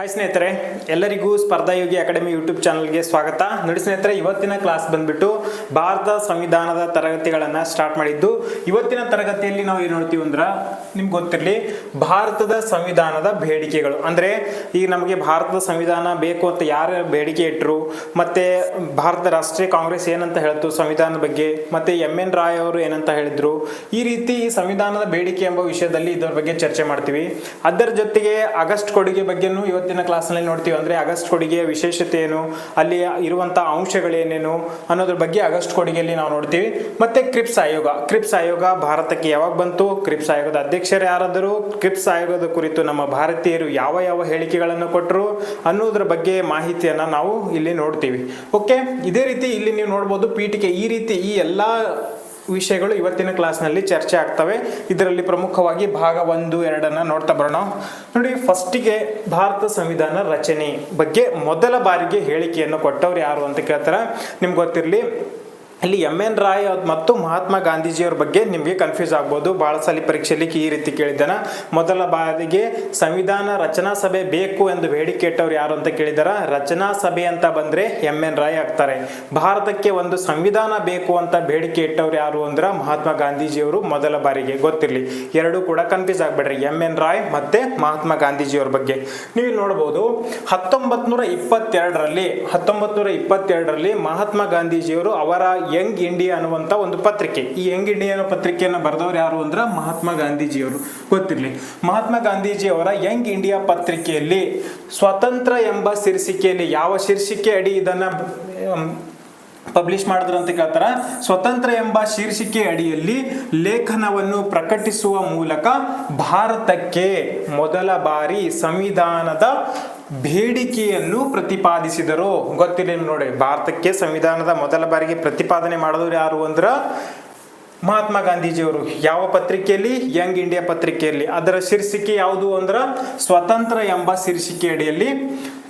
Hi ಸ್ನೇಹಿತರೆ, ಎಲ್ಲರಿಗೂ ಸ್ಪರ್ಧಾಯೋಗಿ academy YouTube ಚಾನಲ್ಗೆ ಸ್ವಾಗತ. ನೋಡಿ ಸ್ನೇಹಿತರೆ, ಇವತ್ತಿನ ಕ್ಲಾಸ್ ಬಂದ್ಬಿಟ್ಟು ಭಾರತ ಸಂವಿಧಾನದ ತರಗತಿಗಳನ್ನು ಸ್ಟಾರ್ಟ್ ಮಾಡಿದ್ದು. ಇವತ್ತಿನ ತರಗತಿಯಲ್ಲಿ ನಾವು ಏನು ನೋಡ್ತೀವಿ ಅಂದ್ರೆ, ನಿಮ್ಗೆ ಗೊತ್ತಿರಲಿ, ಭಾರತದ ಸಂವಿಧಾನದ ಬೇಡಿಕೆಗಳು. ಅಂದರೆ, ಈಗ ನಮಗೆ ಭಾರತದ ಸಂವಿಧಾನ ಬೇಕು ಅಂತ ಯಾರು ಬೇಡಿಕೆ ಇಟ್ಟರು ಮತ್ತೆ ಭಾರತ ರಾಷ್ಟ್ರೀಯ ಕಾಂಗ್ರೆಸ್ ಏನಂತ ಹೇಳ್ತು ಸಂವಿಧಾನದ ಬಗ್ಗೆ, ಮತ್ತೆ ಎಂ ಎನ್ ರಾಯ್ ಅವರು ಏನಂತ ಹೇಳಿದ್ರು. ಈ ರೀತಿ ಈ ಸಂವಿಧಾನದ ಬೇಡಿಕೆ ಎಂಬ ವಿಷಯದಲ್ಲಿ ಇದರ ಬಗ್ಗೆ ಚರ್ಚೆ ಮಾಡ್ತೀವಿ. ಅದರ ಜೊತೆಗೆ ಆಗಸ್ಟ್ ಕೊಡುಗೆ ಬಗ್ಗೆನೂ ಇವತ್ತಿನ ಕ್ಲಾಸ್ನಲ್ಲಿ ನೋಡ್ತೀವಿ ಅಂದರೆ ಆಗಸ್ಟ್ ಕೊಡುಗೆಯ ವಿಶೇಷತೆ ಏನು, ಅಲ್ಲಿ ಇರುವಂಥ ಅಂಶಗಳೇನೇನು ಅನ್ನೋದ್ರ ಬಗ್ಗೆ ಆಗಸ್ಟ್ ಕೊಡುಗೆಯಲ್ಲಿ ನಾವು ನೋಡ್ತೀವಿ. ಮತ್ತು ಕ್ರಿಪ್ಸ್ ಆಯೋಗ ಕ್ರಿಪ್ಸ್ ಆಯೋಗ ಭಾರತಕ್ಕೆ ಯಾವಾಗ ಬಂತು, ಕ್ರಿಪ್ಸ್ ಆಯೋಗದ ಅಧ್ಯಕ್ಷರು ಯಾರಾದರೂ, ಕ್ರಿಪ್ಸ್ ಆಯೋಗದ ಕುರಿತು ನಮ್ಮ ಭಾರತೀಯರು ಯಾವ ಯಾವ ಹೇಳಿಕೆಗಳನ್ನು ಕೊಟ್ಟರು ಅನ್ನೋದ್ರ ಬಗ್ಗೆ ಮಾಹಿತಿಯನ್ನು ನಾವು ಇಲ್ಲಿ ನೋಡ್ತೀವಿ. ಓಕೆ, ಇದೇ ರೀತಿ ಇಲ್ಲಿ ನೀವು ನೋಡ್ಬೋದು, ಪೀಠಿಕೆ ಈ ರೀತಿ ಈ ಎಲ್ಲ ವಿಷಯಗಳು ಇವತ್ತಿನ ಕ್ಲಾಸ್ನಲ್ಲಿ ಚರ್ಚೆ ಆಗ್ತವೆ. ಇದರಲ್ಲಿ ಪ್ರಮುಖವಾಗಿ ಭಾಗ ಒಂದು, ಎರಡನ್ನು ನೋಡ್ತಾ ಬರೋಣ. ನೋಡಿ, ಫಸ್ಟಿಗೆ ಭಾರತ ಸಂವಿಧಾನ ರಚನೆ ಬಗ್ಗೆ ಮೊದಲ ಬಾರಿಗೆ ಹೇಳಿಕೆಯನ್ನು ಕೊಟ್ಟವ್ರು ಯಾರು ಅಂತ ಕೇಳ್ತಾರೆ. ನಿಮ್ಗೆ ಗೊತ್ತಿರಲಿ ಇಲ್ಲಿ ಎಂ ಎನ್ ರಾಯ್ ಮತ್ತು ಮಹಾತ್ಮ ಗಾಂಧೀಜಿಯವ್ರ ಬಗ್ಗೆ ನಿಮಗೆ ಕನ್ಫ್ಯೂಸ್ ಆಗ್ಬೋದು. ಭಾಳ ಸಲ ಪರೀಕ್ಷೆಯಲ್ಲಿ ಈ ರೀತಿ ಕೇಳಿದ್ದಾನ. ಮೊದಲ ಬಾರಿಗೆ ಸಂವಿಧಾನ ರಚನಾ ಸಭೆ ಬೇಕು ಎಂದು ಬೇಡಿಕೆ ಇಟ್ಟವ್ರು ಯಾರು ಅಂತ ಕೇಳಿದಾರ. ರಚನಾ ಸಭೆ ಅಂತ ಬಂದರೆ ಎಂ ಎನ್ ರಾಯ್ ಆಗ್ತಾರೆ. ಭಾರತಕ್ಕೆ ಒಂದು ಸಂವಿಧಾನ ಬೇಕು ಅಂತ ಬೇಡಿಕೆ ಇಟ್ಟವ್ರು ಯಾರು ಅಂದ್ರೆ ಮಹಾತ್ಮ ಗಾಂಧೀಜಿಯವರು ಮೊದಲ ಬಾರಿಗೆ. ಗೊತ್ತಿರಲಿ. ಎರಡೂ ಕೂಡ ಕನ್ಫ್ಯೂಸ್ ಆಗ್ಬೇಡ್ರಿ. ಎಂ ಎನ್ ರಾಯ್ ಮತ್ತೆ ಮಹಾತ್ಮ ಗಾಂಧೀಜಿಯವ್ರ ಬಗ್ಗೆ. ನೀವು ನೋಡ್ಬೋದು ಹತ್ತೊಂಬತ್ತು ನೂರ ಇಪ್ಪತ್ತೆರಡರಲ್ಲಿ ಹತ್ತೊಂಬತ್ತು ನೂರ ಇಪ್ಪತ್ತೆರಡರಲ್ಲಿ ಮಹಾತ್ಮ ಗಾಂಧೀಜಿಯವರು ಅವರ ಯಂಗ್ ಇಂಡಿಯಾ ಅನ್ನುವಂಥ ಒಂದು ಪತ್ರಿಕೆ. ಈ ಯಂಗ್ ಇಂಡಿಯಾ ಅನ್ನೋ ಪತ್ರಿಕೆಯನ್ನು ಬರೆದವ್ರು ಯಾರು ಅಂದ್ರೆ ಮಹಾತ್ಮ ಗಾಂಧೀಜಿಯವರು. ಗೊತ್ತಿರಲಿ. ಮಹಾತ್ಮ ಗಾಂಧೀಜಿ ಅವರ ಯಂಗ್ ಇಂಡಿಯಾ ಪತ್ರಿಕೆಯಲ್ಲಿ ಸ್ವತಂತ್ರ ಎಂಬ ಶೀರ್ಷಿಕೆಯಲ್ಲಿ ಯಾವ ಶೀರ್ಷಿಕೆ ಅಡಿ ಇದನ್ನ ಪಬ್ಲಿಷ್ ಮಾಡಿದ್ರು ಅಂತ ಕೇಳ್ತಾರ? ಸ್ವತಂತ್ರ ಎಂಬ ಶೀರ್ಷಿಕೆ ಅಡಿಯಲ್ಲಿ ಲೇಖನವನ್ನು ಪ್ರಕಟಿಸುವ ಮೂಲಕ ಭಾರತಕ್ಕೆ ಮೊದಲ ಬಾರಿ ಸಂವಿಧಾನದ ಬೇಡಿಕೆಯನ್ನು ಪ್ರತಿಪಾದಿಸಿದರು. ಗೊತ್ತಿಲ್ಲ ನೋಡಿ, ಭಾರತಕ್ಕೆ ಸಂವಿಧಾನದ ಮೊದಲ ಬಾರಿಗೆ ಪ್ರತಿಪಾದನೆ ಮಾಡಿದವರು ಯಾರು ಅಂದ್ರ ಮಹಾತ್ಮ ಗಾಂಧೀಜಿಯವರು. ಯಾವ ಪತ್ರಿಕೆಯಲ್ಲಿ? ಯಂಗ್ ಇಂಡಿಯಾ ಪತ್ರಿಕೆಯಲ್ಲಿ. ಅದರ ಶೀರ್ಷಿಕೆ ಯಾವುದು ಅಂದ್ರ, ಸ್ವತಂತ್ರ ಎಂಬ ಶೀರ್ಷಿಕೆ ಅಡಿಯಲ್ಲಿ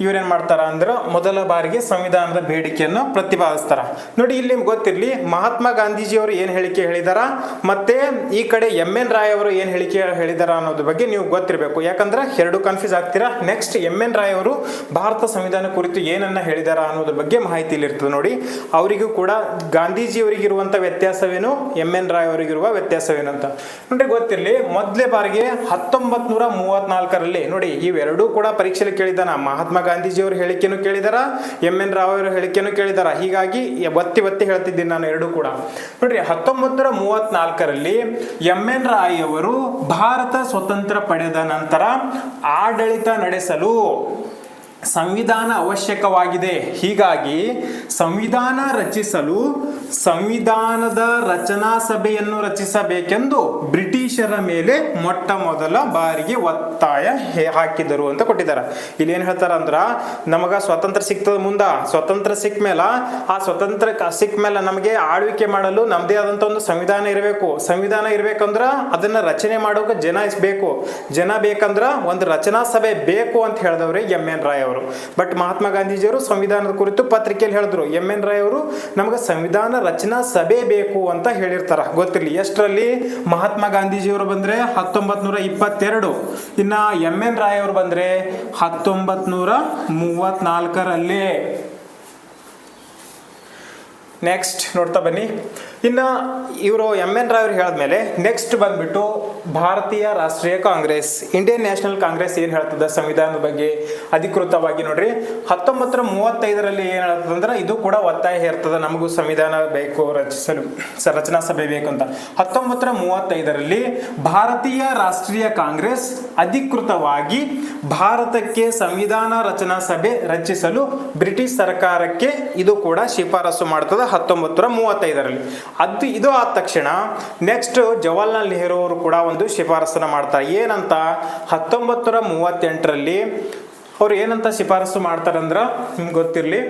ಇವ್ರೇನ್ ಮಾಡ್ತಾರ ಅಂದ್ರೆ ಮೊದಲ ಬಾರಿಗೆ ಸಂವಿಧಾನದ ಬೇಡಿಕೆಯನ್ನು ಪ್ರತಿಪಾದಿಸ್ತಾರ. ನೋಡಿ, ಇಲ್ಲಿ ನಿಮ್ಗೆ ಗೊತ್ತಿರಲಿ, ಮಹಾತ್ಮ ಗಾಂಧೀಜಿಯವರು ಏನು ಹೇಳಿಕೆ ಹೇಳಿದಾರ, ಮತ್ತೆ ಈ ಕಡೆ ಎಂ ಎನ್ ರಾಯ್ ಅವರು ಏನು ಹೇಳಿಕೆ ಹೇಳಿದಾರ ಅನ್ನೋದ್ರ ಬಗ್ಗೆ ನೀವು ಗೊತ್ತಿರಬೇಕು. ಯಾಕಂದ್ರೆ ಎರಡು ಕನ್ಫ್ಯೂಸ್ ಆಗ್ತೀರಾ? ನೆಕ್ಸ್ಟ್ ಎಂ ಎನ್ ರಾಯ್ ಅವರು ಭಾರತ ಸಂವಿಧಾನ ಕುರಿತು ಏನನ್ನ ಹೇಳಿದಾರ ಅನ್ನೋದ್ರ ಬಗ್ಗೆ ಮಾಹಿತಿ ಇಲ್ಲಿ ಇರ್ತದೆ ನೋಡಿ. ಅವರಿಗೂ ಕೂಡ ಗಾಂಧೀಜಿ ಗಾಂಧೀಜಿಯವರಿಗಿರುವಂಥ ವ್ಯತ್ಯಾಸವೇನು, ಎಂ ಎನ್ ರಾಯ್ ಅವರಿಗಿರುವ ವ್ಯತ್ಯಾಸವೇನು ಅಂತ. ನೋಡಿ, ಗೊತ್ತಿರಲಿ, ಮೊದಲೇ ಬಾರಿಗೆ ಹತ್ತೊಂಬತ್ ನೂರ ಮೂವತ್ನಾಲ್ಕರಲ್ಲಿ, ನೋಡಿ, ಇವೆರಡೂ ಕೂಡ ಪರೀಕ್ಷೆಯಲ್ಲಿ ಕೇಳಿದ್ದಾನ ಮಹಾತ್ಮ ಗಾಂಧೀಜಿಯವರು ಹೇಳಿಕೆಯನ್ನು ಕೇಳಿದಾರ, ಎಂ ಎನ್ ರಾವ್ ಅವರ ಹೇಳಿಕೆಯನ್ನು ಕೇಳಿದಾರ. ಹೀಗಾಗಿ ಒತ್ತಿ ಒತ್ತಿ ಹೇಳ್ತಿದ್ದೀನಿ ನಾನು ಎರಡು ಕೂಡ. ನೋಡ್ರಿ ಹತ್ತೊಂಬತ್ತು ನೂರ ಮೂವತ್ನಾಲ್ಕರಲ್ಲಿ ಎಂ ಎನ್ ರಾಯ್ ಅವರು ಭಾರತ ಸ್ವತಂತ್ರ ಪಡೆದ ನಂತರ ಆಡಳಿತ ನಡೆಸಲು ಸಂವಿಧಾನ ಅವಶ್ಯಕವಾಗಿದೆ. ಹೀಗಾಗಿ ಸಂವಿಧಾನ ರಚಿಸಲು ಸಂವಿಧಾನದ ರಚನಾ ಸಭೆಯನ್ನು ರಚಿಸಬೇಕೆಂದು ಬ್ರಿಟಿಷರ ಮೇಲೆ ಮೊಟ್ಟ ಮೊದಲ ಬಾರಿಗೆ ಒತ್ತಾಯ ಹಾಕಿದರು ಅಂತ ಕೊಟ್ಟಿದ್ದಾರೆ. ಇಲ್ಲಿ ಏನು ಹೇಳ್ತಾರ ಅಂದ್ರ, ನಮಗ ಸ್ವಾತಂತ್ರ್ಯ ಸಿಕ್ತದ ಮುಂದ, ಸ್ವಾತಂತ್ರ್ಯ ಸಿಕ್ಕ ಮೇಲೆ ಆ ಸ್ವತಂತ್ರ ಸಿಕ್ಕಮೇಲೆ ಸಿಕ್ಕ ಮೇಲೆ ನಮಗೆ ಆಳ್ವಿಕೆ ಮಾಡಲು ನಮ್ಮದೇ ಆದಂತ ಒಂದು ಸಂವಿಧಾನ ಇರಬೇಕು. ಸಂವಿಧಾನ ಇರಬೇಕಂದ್ರೆ ಅದನ್ನ ರಚನೆ ಮಾಡೋಕೆ ಜನ ಬೇಕು ಜನ ಬೇಕಂದ್ರ ಒಂದು ರಚನಾ ಸಭೆ ಬೇಕು ಅಂತ ಹೇಳಿದವ್ರೆ ಎಂ ಎನ್ ರಾಯ್ ಅವರು. ಬಟ್ ಮಹಾತ್ಮ ಗಾಂಧೀಜಿಯವರು ಸಂವಿಧಾನದ ಕುರಿತು ಪತ್ರಿಕೆಯಲ್ಲಿ ಹೇಳಿದ್ರು, ಎಂ ಎನ್ ರಾಯ್ ಅವರು ನಮಗೆ ಸಂವಿಧಾನ ರಚನಾ ಸಭೆ ಬೇಕು ಅಂತ ಹೇಳಿರ್ತಾರ. ಗೊತ್ತಿರಲಿ, ಎಷ್ಟರಲ್ಲಿ ಮಹಾತ್ಮ ಗಾಂಧೀಜಿಯವರು ಬಂದ್ರೆ ಹತ್ತೊಂಬತ್ ನೂರ ಇಪ್ಪತ್ತೆರಡು ಇನ್ನ ಎಂ ಎನ್ ರಾಯ್ ಅವರು ಬಂದ್ರೆ ಹತ್ತೊಂಬತ್ ನೂರ ಮೂವತ್ನಾಲ್ಕರಲ್ಲಿ ನೆಕ್ಸ್ಟ್ ನೋಡ್ತಾ ಬನ್ನಿ. ಇನ್ನು ಇವರು ಎಂ ಎನ್ ಅವರು ಹೇಳಿದ್ಮೇಲೆ ನೆಕ್ಸ್ಟ್ ಬಂದ್ಬಿಟ್ಟು ಭಾರತೀಯ ರಾಷ್ಟ್ರೀಯ ಕಾಂಗ್ರೆಸ್ ಇಂಡಿಯನ್ ನ್ಯಾಷನಲ್ ಕಾಂಗ್ರೆಸ್ ಏನು ಹೇಳ್ತದೆ ಸಂವಿಧಾನದ ಬಗ್ಗೆ ಅಧಿಕೃತವಾಗಿ ನೋಡ್ರಿ. ಹತ್ತೊಂಬತ್ತರ ಮೂವತ್ತೈದರಲ್ಲಿ ಏನು ಹೇಳ್ತದೆ ಇದು ಕೂಡ ಒತ್ತಾಯ ಹೇರ್ತದೆ, ನಮಗೂ ಸಂವಿಧಾನ ಬೇಕು, ರಚಿಸಲು ರಚನಾ ಸಭೆ ಬೇಕು ಅಂತ. ಹತ್ತೊಂಬತ್ತರ ಮೂವತ್ತೈದರಲ್ಲಿ ಭಾರತೀಯ ರಾಷ್ಟ್ರೀಯ ಕಾಂಗ್ರೆಸ್ ಅಧಿಕೃತವಾಗಿ ಭಾರತಕ್ಕೆ ಸಂವಿಧಾನ ರಚನಾ ಸಭೆ ರಚಿಸಲು ಬ್ರಿಟಿಷ್ ಸರ್ಕಾರಕ್ಕೆ ಇದು ಕೂಡ ಶಿಫಾರಸು ಮಾಡ್ತದೆ. ಹತ್ತೊಂಬತ್ತರ ಮೂವತ್ತೈದರಲ್ಲಿ. ಅದು ಇದು ಆದ ತಕ್ಷಣ ನೆಕ್ಸ್ಟ್ ಜವಾಹರ್ಲಾಲ್ ನೆಹರು ಅವರು ಕೂಡ ಒಂದು ಶಿಫಾರಸನ್ನು ಮಾಡ್ತಾರೆ. ಏನಂತ? ಹತ್ತೊಂಬತ್ತರ ಮೂವತ್ತೆಂಟರಲ್ಲಿ ಅವ್ರು ಏನಂತ ಶಿಫಾರಸು ಮಾಡ್ತಾರಂದ್ರೆ ನಿಮ್ಗೆ ಗೊತ್ತಿರಲಿ?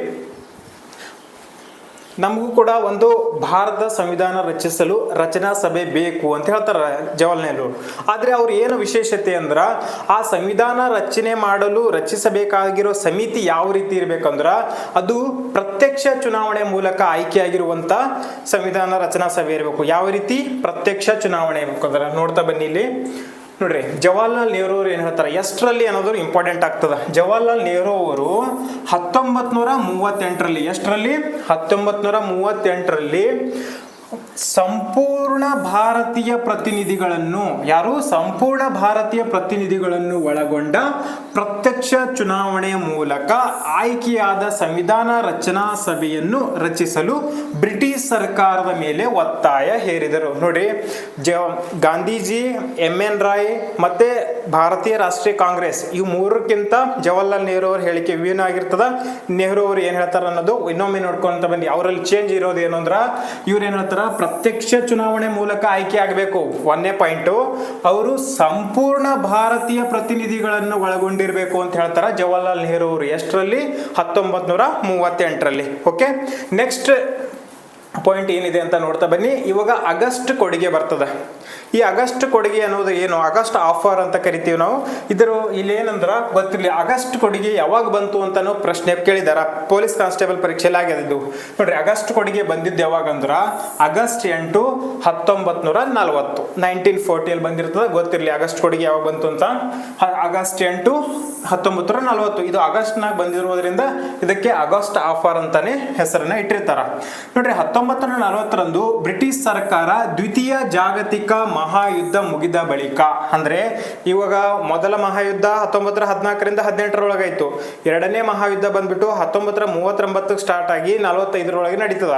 ನಮಗೂ ಕೂಡ ಒಂದು ಭಾರತ ಸಂವಿಧಾನ ರಚಿಸಲು ರಚನಾ ಸಭೆ ಬೇಕು ಅಂತ ಹೇಳ್ತಾರೆ ಜವಾಹರ್ ನೆಹರು. ಆದರೆ ಅವ್ರು ಏನು ವಿಶೇಷತೆ ಅಂದ್ರ ಆ ಸಂವಿಧಾನ ರಚನೆ ಮಾಡಲು ರಚಿಸಬೇಕಾಗಿರೋ ಸಮಿತಿ ಯಾವ ರೀತಿ ಇರ್ಬೇಕಂದ್ರ ಅದು ಪ್ರತ್ಯಕ್ಷ ಚುನಾವಣೆ ಮೂಲಕ ಆಯ್ಕೆಯಾಗಿರುವಂಥ ಸಂವಿಧಾನ ರಚನಾ ಸಭೆ ಇರಬೇಕು. ಯಾವ ರೀತಿ? ಪ್ರತ್ಯಕ್ಷ ಚುನಾವಣೆ ಇರಬೇಕು ಅಂದ್ರೆ ನೋಡ್ತಾ ಬನ್ನಿ ಇಲ್ಲಿ. ನೋಡ್ರಿ, ಜವಾಹರ್ಲಾಲ್ ನೆಹರು ಅವರು ಏನು ಹೇಳ್ತಾರೆ? ಎಷ್ಟರಲ್ಲಿ ಅನ್ನೋದು ಇಂಪಾರ್ಟೆಂಟ್ ಆಗ್ತದೆ. ಜವಾಹರ್ಲಾಲ್ ನೆಹರು ಅವರು ಹತ್ತೊಂಬತ್ ನೂರ ಮೂವತ್ತೆಂಟರಲ್ಲಿ, ಎಷ್ಟರಲ್ಲಿ? ಹತ್ತೊಂಬತ್ ನೂರ ಮೂವತ್ತೆಂಟರಲ್ಲಿ ಸಂಪೂರ್ಣ ಭಾರತೀಯ ಪ್ರತಿನಿಧಿಗಳನ್ನು, ಯಾರು? ಸಂಪೂರ್ಣ ಭಾರತೀಯ ಪ್ರತಿನಿಧಿಗಳನ್ನು ಒಳಗೊಂಡ ಪ್ರತ್ಯಕ್ಷ ಚುನಾವಣೆಯ ಮೂಲಕ ಆಯ್ಕೆಯಾದ ಸಂವಿಧಾನ ರಚನಾ ಸಭೆಯನ್ನು ರಚಿಸಲು ಬ್ರಿಟಿಷ್ ಸರ್ಕಾರದ ಮೇಲೆ ಒತ್ತಾಯ ಹೇರಿದರು. ನೋಡಿ, ಜ, ಗಾಂಧೀಜಿ, ಎಂ ಎನ್ ರಾಯ್ ಮತ್ತೆ ಭಾರತೀಯ ರಾಷ್ಟ್ರೀಯ ಕಾಂಗ್ರೆಸ್ ಇವು ಮೂರಕ್ಕಿಂತ ಜವಾಹರ್ಲಾಲ್ ನೆಹರು ಅವ್ರ ಹೇಳಿಕೆ ವಿಭಿನ್ನ ಆಗಿರ್ತದ. ನೆಹರು ಅವರು ಏನ್ ಹೇಳ್ತಾರ ಅನ್ನೋದು ಇನ್ನೊಮ್ಮೆ ನೋಡ್ಕೊಂತ ಬನ್ನಿ. ಅವರಲ್ಲಿ ಚೇಂಜ್ ಇರೋದು ಏನು ಅಂದ್ರ, ಇವ್ರು ಏನ್ ಹೇಳ್ತಾರ, ಪ್ರತ್ಯಕ್ಷ ಚುನಾವಣೆ ಮೂಲಕ ಆಯ್ಕೆ ಆಗಬೇಕು. ಒಂದೇ ಪಾಯಿಂಟು ಅವರು ಸಂಪೂರ್ಣ ಭಾರತೀಯ ಪ್ರತಿನಿಧಿಗಳನ್ನು ಒಳಗೊಂಡಿರಬೇಕು ಅಂತ ಹೇಳ್ತಾರ ಜವಾಹರ್ಲಾಲ್ ನೆಹರು ಅವರು. ಎಷ್ಟರಲ್ಲಿ? ಹತ್ತೊಂಬತ್ ನೂರ ಮೂವತ್ತೆಂಟರಲ್ಲಿ. ಓಕೆ ನೆಕ್ಸ್ಟ್ ಪಾಯಿಂಟ್ ಏನಿದೆ ಅಂತ ನೋಡ್ತಾ ಬನ್ನಿ. ಇವಾಗ ಆಗಸ್ಟ್ ಕೊಡುಗೆ ಬರ್ತದೆ. ಈ ಆಗಸ್ಟ್ ಕೊಡುಗೆ ಅನ್ನೋದು ಏನು? ಆಗಸ್ಟ್ ಆಫರ್ ಅಂತ ಕರಿತೀವಿ ನಾವು. ಇದರ ಇಲ್ಲಿ ಏನಂದ್ರ ಗೊತ್ತಿರಲಿ, ಆಗಸ್ಟ್ ಕೊಡುಗೆ ಯಾವಾಗ ಬಂತು ಅಂತ ಪ್ರಶ್ನೆ ಕೇಳಿದಾರ. ಪೊಲೀಸ್ ಕಾನ್ಸ್ಟೇಬಲ್ ಪರೀಕ್ಷೆಯಲ್ಲಿ ಇದು ನೋಡ್ರಿ, ಆಗಸ್ಟ್ ಕೊಡುಗೆ ಬಂದಿದ್ದು ಯಾವಾಗ ಅಂದ್ರ ಆಗಸ್ಟ್ ಎಂಟು ಹತ್ತೊಂಬತ್ ನೂರ ನಲವತ್ತು. ನೈನ್ಟೀನ್ ಫೋರ್ಟಿಯಲ್ಲಿ ಬಂದಿರ್ತದೆ, ಗೊತ್ತಿರಲಿ ಆಗಸ್ಟ್ ಕೊಡುಗೆ ಯಾವಾಗ ಬಂತು ಅಂತ. ಆಗಸ್ಟ್ ಎಂಟು ಹತ್ತೊಂಬತ್ತು ನೂರ ನಲವತ್ತು. ಇದು ಆಗಸ್ಟ್ನಾಗ ಬಂದಿರುವುದರಿಂದ ಇದಕ್ಕೆ ಆಗಸ್ಟ್ ಆಫರ್ ಅಂತಾನೆ ಹೆಸರನ್ನ ಇಟ್ಟಿರ್ತಾರ. ನೋಡ್ರಿ ಹತ್ತೊಂಬತ್ತು ನೂರ ನಲವತ್ತರಂದು ಬ್ರಿಟಿಷ್ ಸರ್ಕಾರ ದ್ವಿತೀಯ ಜಾಗತಿಕ ಮಹಾಯುದ್ಧ ಮುಗಿದ ಬಳಿಕ, ಅಂದ್ರೆ ಇವಾಗ ಮೊದಲ ಮಹಾಯುದ್ಧ ಹತ್ತೊಂಬತ್ತರ ಹದಿನಾಲ್ಕರಿಂದ ಹದಿನೆಂಟರೊಳಗಾಯ್ತು. ಎರಡನೇ ಮಹಾಯುದ್ಧ ಬಂದ್ಬಿಟ್ಟು ಹತ್ತೊಂಬತ್ತರ ಮೂವತ್ತೊಂಬತ್ತಕ್ಕೆ ಸ್ಟಾರ್ಟ್ ಆಗಿ ನಲವತ್ತೈದರೊಳಗೆ ನಡೀತದ.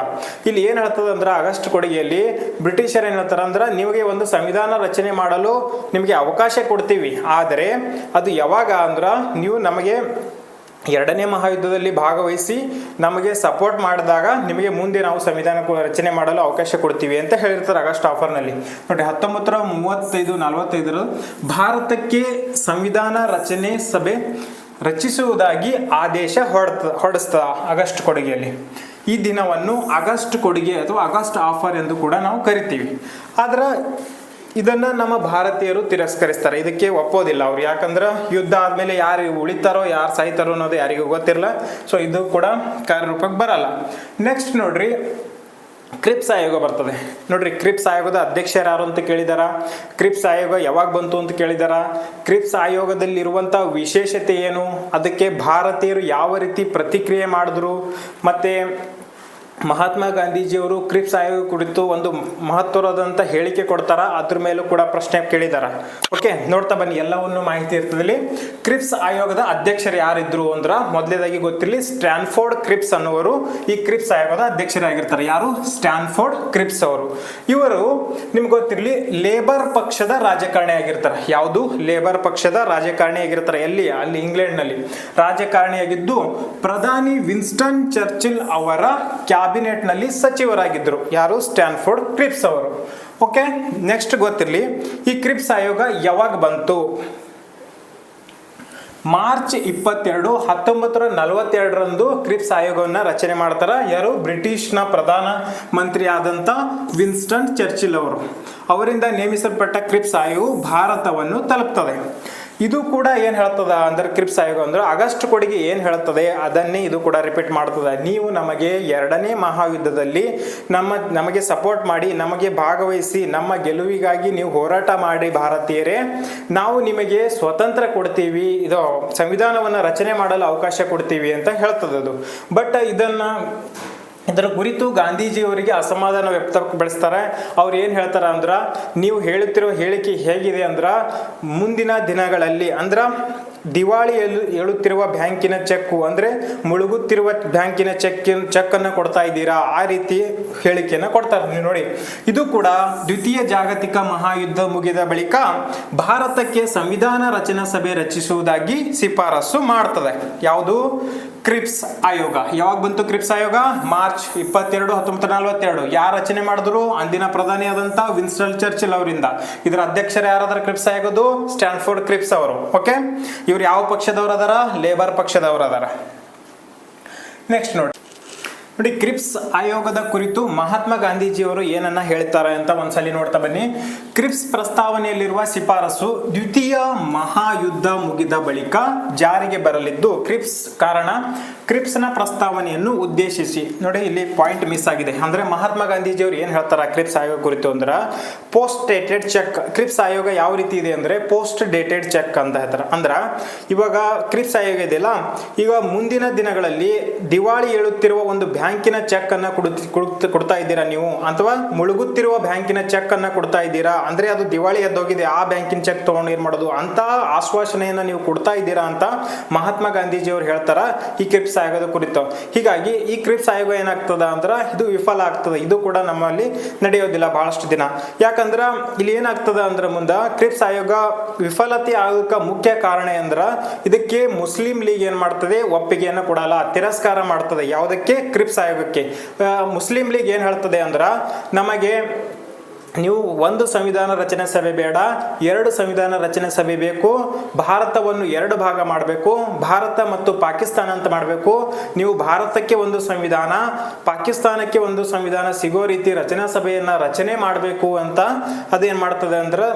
ಇಲ್ಲಿ ಏನು ಹೇಳ್ತದ ಅಂದ್ರೆ ಆಗಸ್ಟ್ ಕೊಡುಗೆಯಲ್ಲಿ ಬ್ರಿಟಿಷರ್ ಏನು ಹೇಳ್ತಾರ ಅಂದ್ರೆ ನಿಮಗೆ ಒಂದು ಸಂವಿಧಾನ ರಚನೆ ಮಾಡಲು ನಿಮಗೆ ಅವಕಾಶ ಕೊಡ್ತೀವಿ. ಆದರೆ ಅದು ಯಾವಾಗ ಅಂದ್ರೆ ನೀವು ನಮಗೆ ಎರಡನೇ ಮಹಾಯುದ್ಧದಲ್ಲಿ ಭಾಗವಹಿಸಿ ನಮಗೆ ಸಪೋರ್ಟ್ ಮಾಡಿದಾಗ ನಿಮಗೆ ಮುಂದೆ ನಾವು ಸಂವಿಧಾನ ರಚನೆ ಮಾಡಲು ಅವಕಾಶ ಕೊಡ್ತೀವಿ ಅಂತ ಹೇಳಿರ್ತಾರೆ ಆಗಸ್ಟ್ ಆಫರ್ನಲ್ಲಿ. ನೋಡಿ, ಹತ್ತೊಂಬತ್ತರ ಮೂವತ್ತೈದು, ನಲವತ್ತೈದರ ಭಾರತಕ್ಕೆ ಸಂವಿಧಾನ ರಚನೆ ಸಭೆ ರಚಿಸುವುದಾಗಿ ಆದೇಶ ಹೊಡ್ತ ಹೊಡಿಸ್ತ ಆಗಸ್ಟ್ ಕೊಡುಗೆಯಲ್ಲಿ. ಈ ದಿನವನ್ನು ಆಗಸ್ಟ್ ಕೊಡುಗೆ ಅಥವಾ ಆಗಸ್ಟ್ ಆಫರ್ ಎಂದು ಕೂಡ ನಾವು ಕರಿತೀವಿ. ಆದ್ರೆ ಇದನ್ನ ನಮ್ಮ ಭಾರತೀಯರು ತಿರಸ್ಕರಿಸ್ತಾರೆ. ಇದಕ್ಕೆ ಒಪ್ಪೋದಿಲ್ಲ ಅವ್ರು. ಯಾಕಂದ್ರೆ ಯುದ್ಧ ಆದ್ಮೇಲೆ ಯಾರು ಉಳಿತಾರೋ, ಯಾರು ಸಾಯ್ತಾರೋ ಅನ್ನೋದು ಯಾರಿಗೂ ಗೊತ್ತಿರಲ್ಲ ಸೊ ಇದು ಕೂಡ ಕಾರ್ಯರೂಪಕ್ಕೆ ಬರಲ್ಲ. ನೆಕ್ಸ್ಟ್ ನೋಡ್ರಿ, ಕ್ರಿಪ್ಸ್ ಆಯೋಗ ಬರ್ತದೆ. ನೋಡ್ರಿ, ಕ್ರಿಪ್ಸ್ ಆಯೋಗದ ಅಧ್ಯಕ್ಷರು ಯಾರು ಅಂತ ಕೇಳಿದಾರ? ಕ್ರಿಪ್ಸ್ ಆಯೋಗ ಯಾವಾಗ ಬಂತು ಅಂತ ಕೇಳಿದಾರ? ಕ್ರಿಪ್ಸ್ ಆಯೋಗದಲ್ಲಿರುವಂಥ ವಿಶೇಷತೆ ಏನು? ಅದಕ್ಕೆ ಭಾರತೀಯರು ಯಾವ ರೀತಿ ಪ್ರತಿಕ್ರಿಯೆ ಮಾಡಿದ್ರು? ಮತ್ತೆ ಮಹಾತ್ಮ ಗಾಂಧೀಜಿಯವರು ಕ್ರಿಪ್ಸ್ ಆಯೋಗ ಕುರಿತು ಒಂದು ಮಹತ್ವದಂತ ಹೇಳಿಕೆ ಕೊಡ್ತಾರ. ಅದ್ರ ಮೇಲೂ ಕೂಡ ಪ್ರಶ್ನೆ ಕೇಳಿದಾರ. ಓಕೆ, ನೋಡ್ತಾ ಬನ್ನಿ. ಎಲ್ಲವನ್ನು ಮಾಹಿತಿ ಇರ್ತದಲ್ಲಿ ಕ್ರಿಪ್ಸ್ ಆಯೋಗದ ಅಧ್ಯಕ್ಷರು ಯಾರಿದ್ರು ಅಂದ್ರ ಮೊದಲೇದಾಗಿ ಗೊತ್ತಿರಲಿ ಸ್ಟ್ಯಾನ್ಫೋರ್ಡ್ ಕ್ರಿಪ್ಸ್ ಅನ್ನುವರು ಈ ಕ್ರಿಪ್ಸ್ ಆಯೋಗದ ಅಧ್ಯಕ್ಷರಾಗಿರ್ತಾರೆ. ಯಾರು? ಸ್ಟ್ಯಾನ್ಫೋರ್ಡ್ ಕ್ರಿಪ್ಸ್ ಅವರು. ಇವರು ನಿಮ್ಗೆ ಗೊತ್ತಿರಲಿ ಲೇಬರ್ ಪಕ್ಷದ ರಾಜಕಾರಣಿ ಆಗಿರ್ತಾರೆ. ಯಾವುದು? ಲೇಬರ್ ಪಕ್ಷದ ರಾಜಕಾರಣಿ ಆಗಿರ್ತಾರೆ. ಎಲ್ಲಿ? ಅಲ್ಲಿ ಇಂಗ್ಲೆಂಡ್ನಲ್ಲಿ. ರಾಜಕಾರಣಿಯಾಗಿದ್ದು ಪ್ರಧಾನಿ ವಿನ್ಸ್ಟನ್ ಚರ್ಚಿಲ್ ಅವರ ಕ್ಯಾಬಿನೆಟ್ನಲ್ಲಿ ಸಚಿವರಾಗಿದ್ದರು. ಯಾರು? ಸ್ಟ್ಯಾನ್ಫೋರ್ಡ್ ಕ್ರಿಪ್ಸ್ ಅವರು. ಓಕೆ, ನೆಕ್ಸ್ಟ್ ಗೊತ್ತಿರಲಿ. ಈ ಕ್ರಿಪ್ಸ್ ಆಯೋಗ ಯಾವಾಗ ಬಂತು? ಮಾರ್ಚ್ ಇಪ್ಪತ್ತೆರಡು, ಹತ್ತೊಂಬತ್ತರ ನಲವತ್ತೆರಡರಂದು ಕ್ರಿಪ್ಸ್ ಆಯೋಗವನ್ನು ರಚನೆ ಮಾಡ್ತಾರೆ. ಯಾರು? ಬ್ರಿಟಿಷ್ನ ಪ್ರಧಾನ ಮಂತ್ರಿ ಆದಂಥ ವಿನ್ಸ್ಟನ್ ಚರ್ಚಿಲ್ ಅವರು. ಅವರಿಂದ ನೇಮಿಸಲ್ಪಟ್ಟ ಕ್ರಿಪ್ಸ್ ಆಯೋಗವು ಭಾರತವನ್ನು ತಲುಪ್ತದೆ. ಇದು ಕೂಡ ಏನು ಹೇಳ್ತದ ಅಂದ್ರೆ ಕ್ರಿಪ್ಸ್ ಆಯೋಗ ಅಂದ್ರೆ ಆಗಸ್ಟ್ ಕೊಡುಗೆ ಏನು ಹೇಳ್ತದೆ ಅದನ್ನೇ ಇದು ಕೂಡ ರಿಪೀಟ್ ಮಾಡ್ತದೆ. ನೀವು ನಮಗೆ ಎರಡನೇ ಮಹಾಯುದ್ಧದಲ್ಲಿ ನಮ್ಮ, ನಮಗೆ ಸಪೋರ್ಟ್ ಮಾಡಿ, ನಮಗೆ ಭಾಗವಹಿಸಿ, ನಮ್ಮ ಗೆಲುವಿಗಾಗಿ ನೀವು ಹೋರಾಟ ಮಾಡಿ ಭಾರತೀಯರೇ, ನಾವು ನಿಮಗೆ ಸ್ವತಂತ್ರ ಕೊಡ್ತೀವಿ, ಇದು ಸಂವಿಧಾನವನ್ನು ರಚನೆ ಮಾಡಲು ಅವಕಾಶ ಕೊಡ್ತೀವಿ ಅಂತ ಹೇಳ್ತದದು. ಬಟ್ ಇದನ್ನ ಇದರ ಕುರಿತು ಗಾಂಧೀಜಿಯವರಿಗೆ ಅಸಮಾಧಾನ ವ್ಯಕ್ತಪಡಿಸ್ತಾರೆ ಅವ್ರು ಏನು ಹೇಳ್ತಾರೆ ಅಂದ್ರೆ, ನೀವು ಹೇಳುತ್ತಿರೋ ಹೇಳಿಕೆ ಹೇಗಿದೆ ಅಂದ್ರೆ, ಮುಂದಿನ ದಿನಗಳಲ್ಲಿ, ಅಂದ್ರ ದಿವಾಳಿ ಹೇಳುತ್ತಿರುವ ಬ್ಯಾಂಕಿನ ಚೆಕ್ಕು ಅಂದ್ರೆ ಮುಳುಗುತ್ತಿರುವ ಬ್ಯಾಂಕಿನ ಚೆಕ್ಕಿನ ಚೆಕ್ಕನ್ನು ಕೊಡ್ತಾ ಇದ್ದೀರಾ? ಆ ರೀತಿ ಹೇಳಿಕೆಯನ್ನು ಕೊಡ್ತಾರೆ. ನೀವು ನೋಡಿ, ಇದು ಕೂಡ ದ್ವಿತೀಯ ಜಾಗತಿಕ ಮಹಾಯುದ್ಧ ಮುಗಿದ ಬಳಿಕ ಭಾರತಕ್ಕೆ ಸಂವಿಧಾನ ರಚನಾ ಸಭೆ ರಚಿಸುವುದಾಗಿ ಶಿಫಾರಸು ಮಾಡ್ತದೆ. ಯಾವುದು? ಕ್ರಿಪ್ಸ್ ಆಯೋಗ. ಯಾವಾಗ ಬಂತು ಕ್ರಿಪ್ಸ್ ಆಯೋಗ? ಮಾರ್ಚ್ ಇಪ್ಪತ್ತೆರಡು, ಹತ್ತೊಂಬತ್ತು ನಲವತ್ತೆರಡು. ಯಾರು ರಚನೆ ಮಾಡಿದ್ರು? ಅಂದಿನ ಪ್ರಧಾನಿ ಆದಂತ ವಿನ್ಸ್ಟನ್ ಚರ್ಚಿಲ್ ಅವರಿಂದ. ಇದರ ಅಧ್ಯಕ್ಷರು ಯಾರಾದ್ರೂ ಕ್ರಿಪ್ಸ್ ಆಯೋಗದು ಸ್ಟ್ಯಾನ್ಫೋರ್ಡ್ ಕ್ರಿಪ್ಸ್ ಅವರು. ಓಕೆ ಇವ್ರು ಯಾವ ಪಕ್ಷದವ್ರು ಅದಾರ? ಲೇಬರ್ ಪಕ್ಷದವ್ರು ಅದಾರ. ನೆಕ್ಸ್ಟ್ ನೋಡಿ. ನೋಡಿ, ಕ್ರಿಪ್ಸ್ ಆಯೋಗದ ಕುರಿತು ಮಹಾತ್ಮ ಗಾಂಧೀಜಿಯವರು ಏನನ್ನ ಹೇಳ್ತಾರೆ ಅಂತ ಒಂದ್ಸಲಿ ನೋಡ್ತಾ ಬನ್ನಿ. ಕ್ರಿಪ್ಸ್ ಪ್ರಸ್ತಾವನೆಯಲ್ಲಿರುವ ಶಿಫಾರಸು ದ್ವಿತೀಯ ಮಹಾಯುದ್ಧ ಮುಗಿದ ಬಳಿಕ ಜಾರಿಗೆ ಬರಲಿದ್ದು ಕ್ರಿಪ್ಸ್ ಕಾರಣ. ಕ್ರಿಪ್ಸ್ನ ಪ್ರಸ್ತಾವನೆಯನ್ನು ಉದ್ದೇಶಿಸಿ. ನೋಡಿ, ಇಲ್ಲಿ ಪಾಯಿಂಟ್ ಮಿಸ್ ಆಗಿದೆ. ಅಂದ್ರೆ ಮಹಾತ್ಮ ಗಾಂಧೀಜಿಯವರು ಏನ್ ಹೇಳ್ತಾರೆ ಕ್ರಿಪ್ಸ್ ಆಯೋಗ ಕುರಿತು ಅಂದ್ರೆ? Post dated check. ಕ್ರಿಪ್ಸ್ ಆಯೋಗ ಯಾವ ರೀತಿ ಇದೆ ಅಂದ್ರೆ ಪೋಸ್ಟ್ ಡೇಟೆಡ್ ಚೆಕ್ ಅಂತ ಹೇಳ್ತಾರೆ. ಅಂದ್ರ, ಇವಾಗ ಕ್ರಿಪ್ಸ್ ಆಯೋಗ ಇದೆಯಲ್ಲ? ಈಗ ಮುಂದಿನ ದಿನಗಳಲ್ಲಿ ದಿವಾಳಿ ಹೇಳುತ್ತಿರುವ ಒಂದು ಬ್ಯಾಂಕಿನ ಚೆಕ್ ಅನ್ನ ಕೊಡ್ತಾ ಇದ್ದೀರಾ ನೀವು? ಅಥವಾ ಮುಳುಗುತ್ತಿರುವ ಬ್ಯಾಂಕಿನ ಚೆಕ್ ಅನ್ನ ಕೊಡ್ತಾ ಇದ್ದೀರಾ? ಅಂದ್ರೆ ಅದು ದಿವಾಳಿ ಎದ್ದೋಗಿದೆ, ಆ ಬ್ಯಾಂಕಿನ ಚೆಕ್ ತಗೊಂಡು ಏನ್ ಮಾಡೋದು? ಅಂತ ಆಶ್ವಾಸನೆಯನ್ನ ನೀವು ಕೊಡ್ತಾ ಇದ್ದೀರಾ ಅಂತ ಮಹಾತ್ಮ ಗಾಂಧೀಜಿ ಅವ್ರು ಹೇಳ್ತಾರ? ಈ ಕ್ರಿಪ್ಸ್ ಆಯೋಗದ ಕುರಿತು. ಹೀಗಾಗಿ ಈ ಕ್ರಿಪ್ಸ್ ಆಯೋಗ ಏನಾಗ್ತದ ಅಂದ್ರ ಇದು ವಿಫಲ ಆಗ್ತದೆ. ಇದು ಕೂಡ ನಮ್ಮಲ್ಲಿ ನಡೆಯೋದಿಲ್ಲ ಬಹಳಷ್ಟು ದಿನ. ಯಾಕಂದ್ರ ಇಲ್ಲಿ ಏನಾಗ್ತದ ಅಂದ್ರ ಮುಂದ ಕ್ರಿಪ್ಸ್ ಆಯೋಗ ವಿಫಲತೆ ಆಗೋಕ ಮುಖ್ಯ ಕಾರಣ ಅಂದ್ರ ಇದಕ್ಕೆ ಮುಸ್ಲಿಂ ಲೀಗ್ ಏನ್ ಮಾಡ್ತದೆ? ಒಪ್ಪಿಗೆಯನ್ನು ಕೊಡಲ್ಲ, ತಿರಸ್ಕಾರ ಮಾಡ್ತದೆ. ಯಾವುದಕ್ಕೆ? ಕ್ರಿಪ್ಸ್ ಆಯೋಗಕ್ಕೆ ಆ, ಮುಸ್ಲಿಂ ಲೀಗ್ ಏನು ಹೇಳ್ತದೆ ಅಂದ್ರೆ ನಮಗೆ ನೀವು ಒಂದು ಸಂವಿಧಾನ ರಚನೆ ಸಭೆ ಬೇಡ ಎರಡು ಸಂವಿಧಾನ ರಚನೆ ಸಭೆ ಬೇಕು ಭಾರತವನ್ನು ಎರಡು ಭಾಗ ಮಾಡಬೇಕು ಭಾರತ ಮತ್ತು ಪಾಕಿಸ್ತಾನ ಅಂತ ಮಾಡಬೇಕು. ನೀವು ಭಾರತಕ್ಕೆ ಒಂದು ಸಂವಿಧಾನ ಪಾಕಿಸ್ತಾನಕ್ಕೆ ಒಂದು ಸಂವಿಧಾನ ಸಿಗೋ ರೀತಿ ರಚನಾ ಸಭೆಯನ್ನ ರಚನೆ ಮಾಡಬೇಕು ಅಂತ ಅದೇನು ಮಾಡ್ತದೆ ಅಂದ್ರೆ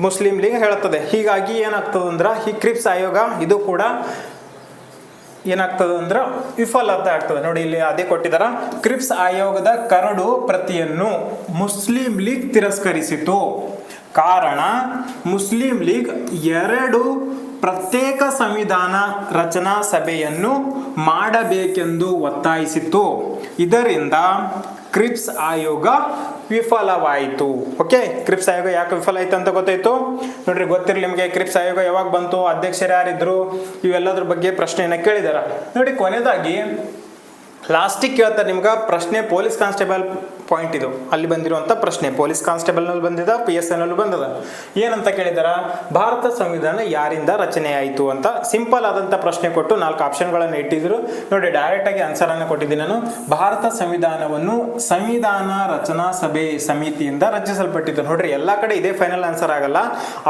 ಮುಸ್ಲಿಂ ಲೀಗ್ ಹೇಳ್ತದೆ. ಹೀಗಾಗಿ ಏನಾಗ್ತದೆ ಅಂದ್ರೆ ಈ ಕ್ರಿಪ್ಸ್ ಆಯೋಗ ಇದು ಕೂಡ ಏನಾಗ್ತದೆ ಅಂದ್ರೆ ವಿಫಲತೆ ಆಗ್ತದೆ. ನೋಡಿ ಇಲ್ಲಿ ಅದೇ ಕೊಟ್ಟಿದಾರ, ಕ್ರಿಪ್ಸ್ ಆಯೋಗದ ಕರಡು ಪ್ರತಿಯನ್ನು ಮುಸ್ಲಿಂ ಲೀಗ್ ತಿರಸ್ಕರಿಸಿತು. ಕಾರಣ, ಮುಸ್ಲಿಂ ಲೀಗ್ ಎರಡು ಪ್ರತ್ಯೇಕ ಸಂವಿಧಾನ ರಚನಾ ಸಭೆಯನ್ನು ಮಾಡಬೇಕೆಂದು ಒತ್ತಾಯಿಸಿತು ಇದರಿಂದ ಕ್ರಿಪ್ಸ್ ಆಯೋಗ ವಿಫಲವಾಯಿತು. ಓಕೆ ಕ್ರಿಪ್ಸ್ ಆಯೋಗ ಯಾಕೆ ವಿಫಲ ಆಯ್ತು ಅಂತ ಗೊತ್ತಾಯ್ತು? ನೋಡ್ರಿ, ಗೊತ್ತಿರಲಿ ನಿಮಗೆ ಕ್ರಿಪ್ಸ್ ಆಯೋಗ ಯಾವಾಗ ಬಂತು, ಅಧ್ಯಕ್ಷರು ಯಾರಿದ್ರು, ಇವೆಲ್ಲದ್ರ ಬಗ್ಗೆ ಪ್ರಶ್ನೆಯನ್ನ ಕೇಳಿದಾರ. ನೋಡಿ ಕೊನೆಯದಾಗಿ ಲಾಸ್ಟಿಗೆ ಕೇಳ್ತಾರೆ ನಿಮ್ಗೆ ಪ್ರಶ್ನೆ ಪೊಲೀಸ್ ಕಾನ್ಸ್ಟೇಬಲ್ ಪಾಯಿಂಟ್ ಇದು. ಅಲ್ಲಿ ಬಂದಿರುವಂಥ ಪ್ರಶ್ನೆ. ಪೊಲೀಸ್ ಕಾನ್ಸ್ಟೇಬಲ್ನಲ್ಲಿ ಬಂದಿದೆ ಪಿ ಎಸ್ ಎನ್ನಲ್ಲೂ ಬಂದದ. ಏನಂತ ಕೇಳಿದಾರ? ಭಾರತ ಸಂವಿಧಾನ ಯಾರಿಂದ ರಚನೆ ಆಯಿತು ಅಂತ ಸಿಂಪಲ್ ಆದಂಥ ಪ್ರಶ್ನೆ ಕೊಟ್ಟು ನಾಲ್ಕು ಆಪ್ಷನ್ಗಳನ್ನು ಇಟ್ಟಿದ್ರು. ನೋಡಿ ಡೈರೆಕ್ಟ್ ಆಗಿ ಆನ್ಸರ್ ಅನ್ನು ಕೊಟ್ಟಿದ್ದೀನಿ ನಾನು. ಭಾರತ ಸಂವಿಧಾನವನ್ನು ಸಂವಿಧಾನ ರಚನಾ ಸಭೆ ಸಮಿತಿಯಿಂದ ರಚಿಸಲ್ಪಟ್ಟಿತ್ತು. ನೋಡ್ರಿ, ಎಲ್ಲ ಕಡೆ ಇದೇ ಫೈನಲ್ ಆನ್ಸರ್ ಆಗಲ್ಲ.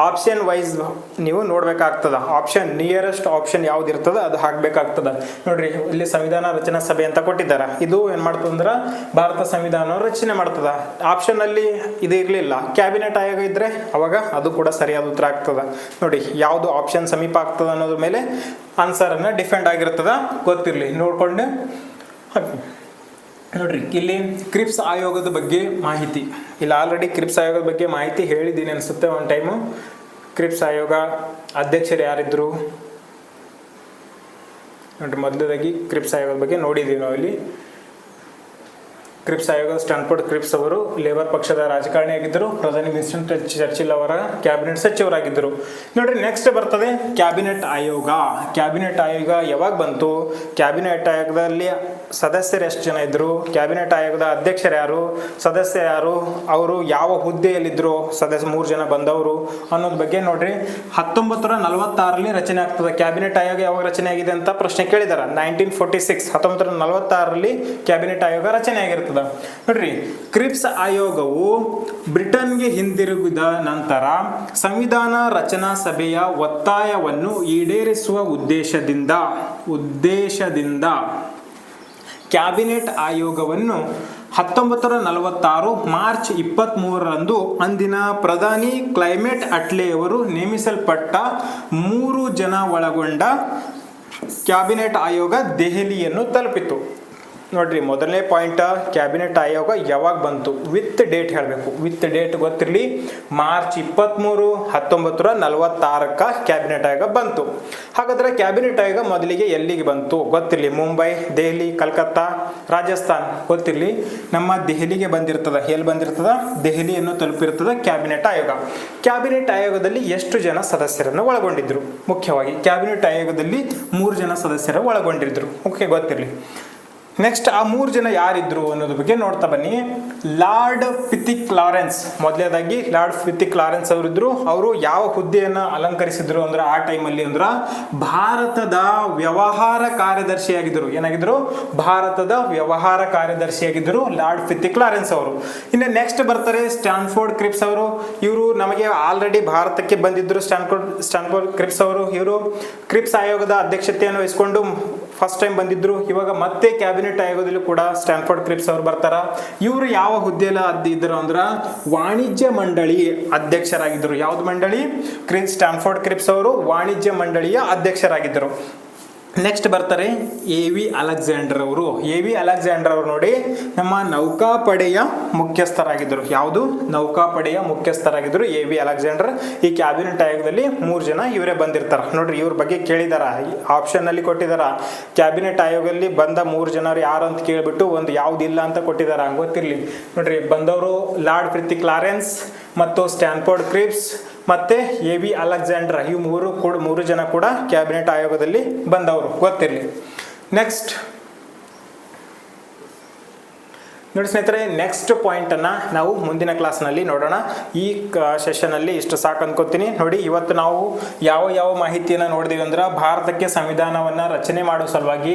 ಆಪ್ಷನ್ ವೈಸ್ ನೀವು ನೋಡ್ಬೇಕಾಗ್ತದ. ಆಪ್ಷನ್ ನಿಯರೆಸ್ಟ್ ಆಪ್ಷನ್ ಯಾವ್ದು ಇರ್ತದ ಅದು ಹಾಕ್ಬೇಕಾಗ್ತದ. ನೋಡ್ರಿ, ಇಲ್ಲಿ ಸಂವಿಧಾನ ರಚನಾ ಸಭೆ ಅಂತ ಕೊಟ್ಟಿದ್ದಾರೆ. ಇದು ಏನ್ ಮಾಡ್ತಂದ್ರೆ ಭಾರತ ಸಂವಿಧಾನ ರಚನೆ ಮಾಡ್ತದ? ಆಪ್ಷನ್ ಅಲ್ಲಿ ಇದು ಇರಲಿಲ್ಲ. ಕ್ಯಾಬಿನೆಟ್ ಆಯೋಗ ಇದ್ದರೆ ಅವಾಗ ಅದು ಕೂಡ ಸರಿಯಾದ ಉತ್ತರ ಆಗ್ತದ. ನೋಡಿ, ಯಾವುದು ಆಪ್ಷನ್ ಸಮೀಪ ಆಗ್ತದ ಅನ್ನೋದ್ರ ಮೇಲೆ ಆನ್ಸರ್ ಅನ್ನ ಡಿಫೆಂಡ್ ಆಗಿರ್ತದ, ಗೊತ್ತಿರಲಿ. ನೋಡ್ಕೊಂಡು. ನೋಡ್ರಿ, ಇಲ್ಲಿ ಕ್ರಿಪ್ಸ್ ಆಯೋಗದ ಬಗ್ಗೆ ಮಾಹಿತಿ. ಇಲ್ಲಿ ಆಲ್ರೆಡಿ ಕ್ರಿಪ್ಸ್ ಆಯೋಗದ ಬಗ್ಗೆ ಮಾಹಿತಿ ಹೇಳಿದ್ದೀನಿ ಅನಿಸುತ್ತೆ ಒಂದು ಟೈಮು ಕ್ರಿಪ್ಸ್ ಆಯೋಗ ಅಧ್ಯಕ್ಷರು ಯಾರಿದ್ರು? ನೋಡ್ರಿ ಮೊದಲದಾಗಿ ಕ್ರಿಪ್ಸ್ ಆಯೋಗದ ಬಗ್ಗೆ ನೋಡಿದ್ದೀವಿ ನಾವು ಇಲ್ಲಿ ಕ್ರಿಪ್ಸ್ ಆಯೋಗ ಸ್ಟಾನ್ಫೋರ್ಡ್ ಕ್ರಿಪ್ಸ್ ಅವರು ಲೇಬರ್ ಪಕ್ಷದ ರಾಜಕಾರಣಿಯಾಗಿದ್ದರು. ಪ್ರಧಾನಿ ವಿನ್ಸ್ಟನ್ ಚರ್ಚಿಲ್ ಅವರ ಕ್ಯಾಬಿನೆಟ್ ಸಚಿವರಾಗಿದ್ದರು. ನೋಡ್ರಿ ನೆಕ್ಸ್ಟ್ ಬರ್ತದೆ ಕ್ಯಾಬಿನೆಟ್ ಆಯೋಗ. ಕ್ಯಾಬಿನೆಟ್ ಆಯೋಗ ಯಾವಾಗ ಬಂತು? ಕ್ಯಾಬಿನೆಟ್ ಆಯೋಗದಲ್ಲಿ ಸದಸ್ಯರು ಎಷ್ಟು ಜನ ಇದ್ದರು ಕ್ಯಾಬಿನೆಟ್ ಆಯೋಗದ ಅಧ್ಯಕ್ಷರು ಯಾರು? ಸದಸ್ಯರು ಯಾರು? ಅವರು ಯಾವ ಹುದ್ದೆಯಲ್ಲಿದ್ದರು ಸದಸ್ಯ ಮೂರು ಜನ ಬಂದವರು ಅನ್ನೋದ್ ಬಗ್ಗೆ ನೋಡ್ರಿ. ಹತ್ತೊಂಬತ್ತರ ನಲವತ್ತಾರರಲ್ಲಿ ರಚನೆ ಆಗ್ತದೆ. ಕ್ಯಾಬಿನೆಟ್ ಆಯೋಗ ಯಾವಾಗ ರಚನೆ ಆಗಿದೆ ಅಂತ ಪ್ರಶ್ನೆ ಕೇಳಿದಾರೆ. ನೈನ್ಟೀನ್ ಫೋರ್ಟಿ ಸಿಕ್ಸ್ ಹತ್ತೊಂಬತ್ತರ ನಲವತ್ತಾರರಲ್ಲಿ ಕ್ಯಾಬಿನೆಟ್ ಆಯೋಗ ರಚನೆ ಆಗಿರ್ತದ ನೋಡ್ರಿ, ಕ್ರಿಪ್ಸ್ ಆಯೋಗವು ಬ್ರಿಟನ್ಗೆ ಹಿಂದಿರುಗಿದ ನಂತರ ಸಂವಿಧಾನ ರಚನಾ ಸಭೆಯ ಒತ್ತಾಯವನ್ನು ಈಡೇರಿಸುವ ಉದ್ದೇಶದಿಂದ ಉದ್ದೇಶದಿಂದ ಕ್ಯಾಬಿನೆಟ್ ಆಯೋಗವನ್ನು ಹತ್ತೊಂಬತ್ತರ ನಲವತ್ತಾರು ಮಾರ್ಚ್ ಇಪ್ಪತ್ತ್ ಮೂರರಂದು ಅಂದಿನ ಪ್ರಧಾನಿ ಕ್ಲೈಮೇಟ್ ಅಟ್ಲೆಯವರು ನೇಮಿಸಲ್ಪಟ್ಟ ಮೂರು ಜನ ಒಳಗೊಂಡ ಕ್ಯಾಬಿನೆಟ್ ಆಯೋಗ ದೆಹಲಿಯನ್ನು ತಲುಪಿತು ನೋಡ್ರಿ, ಮೊದಲನೇ ಪಾಯಿಂಟ್ ಕ್ಯಾಬಿನೆಟ್ ಆಯೋಗ ಯಾವಾಗ ಬಂತು? ವಿತ್ ಡೇಟ್ ಹೇಳಬೇಕು. ವಿತ್ ಡೇಟ್ ಗೊತ್ತಿರಲಿ, ಮಾರ್ಚ್ ಇಪ್ಪತ್ತ್ಮೂರು ಹತ್ತೊಂಬತ್ತರ ನಲವತ್ತಾರಕ್ಕ ಕ್ಯಾಬಿನೆಟ್ ಆಯೋಗ ಬಂತು. ಹಾಗಾದ್ರೆ ಕ್ಯಾಬಿನೆಟ್ ಆಯೋಗ ಮೊದಲಿಗೆ ಎಲ್ಲಿಗೆ ಬಂತು? ಗೊತ್ತಿರಲಿ, ಮುಂಬೈ, ದೆಹಲಿ, ಕಲ್ಕತ್ತಾ, ರಾಜಸ್ಥಾನ್. ಗೊತ್ತಿರಲಿ, ನಮ್ಮ ದೆಹಲಿಗೆ ಬಂದಿರ್ತದ. ಎಲ್ಲಿ ಬಂದಿರ್ತದ? ದೆಹಲಿಯನ್ನು ತಲುಪಿರ್ತದ ಕ್ಯಾಬಿನೆಟ್ ಆಯೋಗ. ಕ್ಯಾಬಿನೆಟ್ ಆಯೋಗದಲ್ಲಿ ಎಷ್ಟು ಜನ ಸದಸ್ಯರನ್ನು ಒಳಗೊಂಡಿದ್ದರು ಮುಖ್ಯವಾಗಿ ಕ್ಯಾಬಿನೆಟ್ ಆಯೋಗದಲ್ಲಿ ಮೂರು ಜನ ಸದಸ್ಯರ ಒಳಗೊಂಡಿದ್ದರು ಓಕೆ ಗೊತ್ತಿರಲಿ. ನೆಕ್ಸ್ಟ್ ಆ ಮೂರು ಜನ ಯಾರಿದ್ರು ಅನ್ನೋದ್ರ ಬಗ್ಗೆ ನೋಡ್ತಾ ಬನ್ನಿ. ಲಾರ್ಡ್ ಫಿತಿಕ್ ಲಾರೆನ್ಸ್, ಮೊದಲನೇದಾಗಿ ಲಾರ್ಡ್ ಫಿತಿಕ್ ಲಾರೆನ್ಸ್ ಅವರಿದ್ರು. ಅವರು ಯಾವ ಹುದ್ದೆಯನ್ನು ಅಲಂಕರಿಸಿದ್ರು ಅಂದ್ರೆ ಆ ಟೈಮಲ್ಲಿ ಅಂದ್ರೆ ಭಾರತದ ವ್ಯವಹಾರ ಕಾರ್ಯದರ್ಶಿಯಾಗಿದ್ದರು ಏನಾಗಿದ್ರು? ಭಾರತದ ವ್ಯವಹಾರ ಕಾರ್ಯದರ್ಶಿಯಾಗಿದ್ದರು ಲಾರ್ಡ್ ಫಿಥಿಕ್ ಲಾರೆನ್ಸ್ ಅವರು. ಇನ್ನು ನೆಕ್ಸ್ಟ್ ಬರ್ತಾರೆ ಸ್ಟ್ಯಾನ್ಫೋರ್ಡ್ ಕ್ರಿಪ್ಸ್ ಅವರು. ಇವರು ನಮಗೆ ಆಲ್ರೆಡಿ ಭಾರತಕ್ಕೆ ಬಂದಿದ್ರು ಸ್ಟ್ಯಾನ್ಫೋರ್ಡ್ ಸ್ಟ್ಯಾನ್ಫೋರ್ಡ್ ಕ್ರಿಪ್ಸ್ ಅವರು. ಇವರು ಕ್ರಿಪ್ಸ್ ಆಯೋಗದ ಅಧ್ಯಕ್ಷತೆಯನ್ನು ವಹಿಸಿಕೊಂಡು ಫಸ್ಟ್ ಟೈಮ್ ಬಂದಿದ್ರು, ಇವಾಗ ಮತ್ತೆ ಕ್ಯಾಬಿನೆಟ್ ಆಗೋದಿಲ್ಲ ಕೂಡ ಸ್ಟ್ಯಾನ್ಫೋರ್ಡ್ ಕ್ರಿಪ್ಸ್ ಅವರು ಬರ್ತಾರ. ಇವರು ಯಾವ ಹುದ್ದೆಲ್ಲ ಅದ್ ಇದ್ರು ಅಂದ್ರ ವಾಣಿಜ್ಯ ಮಂಡಳಿ ಅಧ್ಯಕ್ಷರಾಗಿದ್ದರು. ಯಾವ್ದು ಮಂಡಳಿ? ಕ್ರಿ ಸ್ಟ್ಯಾನ್ಫೋರ್ಡ್ ಕ್ರಿಪ್ಸ್ ಅವರು ವಾಣಿಜ್ಯ ಮಂಡಳಿಯ ಅಧ್ಯಕ್ಷರಾಗಿದ್ದರು. ನೆಕ್ಸ್ಟ್ ಬರ್ತಾರೆ ಎ ವಿ ಅಲೆಕ್ಸಾಂಡರ್ ಅವರು. ಎ ವಿ ಅಲೆಕ್ಸಾಂಡರ್ ಅವರು ನೋಡಿ, ನಮ್ಮ ನೌಕಾಪಡೆಯ ಮುಖ್ಯಸ್ಥರಾಗಿದ್ದರು. ಯಾವುದು? ನೌಕಾಪಡೆಯ ಮುಖ್ಯಸ್ಥರಾಗಿದ್ದರು ಎ ವಿ ಅಲೆಕ್ಸಾಂಡರ್ ಈ ಕ್ಯಾಬಿನೆಟ್ ಆಯೋಗದಲ್ಲಿ ಮೂರು ಜನ ಇವರೇ ಬಂದಿರ್ತಾರೆ. ನೋಡ್ರಿ, ಇವ್ರ ಬಗ್ಗೆ ಕೇಳಿದಾರ. ಆಪ್ಷನ್ ಅಲ್ಲಿ ಕೊಟ್ಟಿದಾರ. ಕ್ಯಾಬಿನೆಟ್ ಆಯೋಗದಲ್ಲಿ ಬಂದ ಮೂರು ಜನರು ಯಾರು ಅಂತ ಕೇಳಿಬಿಟ್ಟು ಒಂದು ಯಾವುದಿಲ್ಲ ಅಂತ ಕೊಟ್ಟಿದ್ದಾರೆ ಗೊತ್ತಿರಲಿ. ನೋಡ್ರಿ, ಬಂದವರು ಲಾರ್ಡ್ ಪ್ರೀತಿ ಕ್ಲಾರೆನ್ಸ್ ಮತ್ತು ಸ್ಟ್ಯಾನ್ಫೋರ್ಡ್ ಕ್ರಿಪ್ಸ್. ಮತ್ತೆ ಎ ವಿ ಅಲೆಕ್ಸಾಂಡ್ರ, ಈ ಮೂರು ಕೂಡ ಮೂರು ಜನ ಕೂಡ ಕ್ಯಾಬಿನೆಟ್ ಆಯೋಗದಲ್ಲಿ ಬಂದವರು. ಗೊತ್ತಿರಲಿ. ನೆಕ್ಸ್ಟ್ ನೋಡಿ ಸ್ನೇಹಿತರೆ ನೆಕ್ಸ್ಟ್ ಪಾಯಿಂಟನ್ನು ನಾವು ಮುಂದಿನ ಕ್ಲಾಸ್ನಲ್ಲಿ ನೋಡೋಣ. ಈ ಸೆಷನಲ್ಲಿ ಇಷ್ಟು ಸಾಕು ಅನ್ಕೋತೀನಿ. ನೋಡಿ, ಇವತ್ತು ನಾವು ಯಾವ ಯಾವ ಮಾಹಿತಿಯನ್ನು ನೋಡಿದೀವಿ ಅಂದ್ರೆ, ಭಾರತಕ್ಕೆ ಸಂವಿಧಾನವನ್ನು ರಚನೆ ಮಾಡೋ ಸಲುವಾಗಿ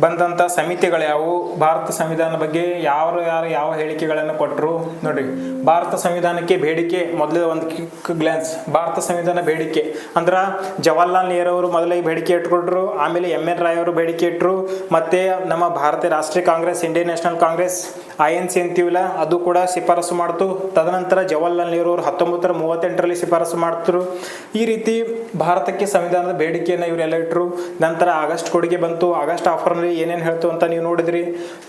ಬಂದಂಥ ಸಮಿತಿಗಳು ಯಾವುವು? ಭಾರತ ಸಂವಿಧಾನ ಬಗ್ಗೆ ಯಾರು ಯಾರು ಯಾವ ಹೇಳಿಕೆಗಳನ್ನು ಕೊಟ್ಟರು ನೋಡಿ, ಭಾರತ ಸಂವಿಧಾನಕ್ಕೆ ಬೇಡಿಕೆ, ಮೊದಲ ಒಂದು ಕ್ವಿಕ್ ಗ್ಲಾನ್ಸ್ ಭಾರತ ಸಂವಿಧಾನ ಬೇಡಿಕೆ. ಅಂದ್ರೆ, ಜವಾಹರ್ಲಾಲ್ ನೆಹರು ಅವರು ಮೊದಲಿಗೆ ಬೇಡಿಕೆ ಇಟ್ಕೊಟ್ರು, ಆಮೇಲೆ ಎಂ ಎನ್ ರಾಯ್ ಅವರು ಬೇಡಿಕೆ ಇಟ್ಟರು ಮತ್ತೆ ನಮ್ಮ ಭಾರತೀಯ ರಾಷ್ಟ್ರೀಯ Congress Indian National Congress I N C ಅಂತೀವಿಲ್ಲ ಅದು ಕೂಡ ಶಿಫಾರಸು ಮಾಡ್ತು. ತದನಂತರ ಜವಾಹರ್ಲಾಲ್ ನೆಹರು ಅವರು ಹತ್ತೊಂಬತ್ತರ ಮೂವತ್ತೆಂಟರಲ್ಲಿ ಶಿಫಾರಸು ಮಾಡ್ತರು ಈ ರೀತಿ ಭಾರತಕ್ಕೆ ಸಂವಿಧಾನದ ಬೇಡಿಕೆಯನ್ನು ಇವರೆಲ್ಲ ಇಟ್ಟರು ನಂತರ ಆಗಸ್ಟ್ ಕೊಡುಗೆ ಬಂತು. ಆಗಸ್ಟ್ ಆಫರ್ನಲ್ಲಿ ಏನೇನು ಹೇಳ್ತು ಅಂತ ನೀವು ನೋಡಿದ್ರಿ.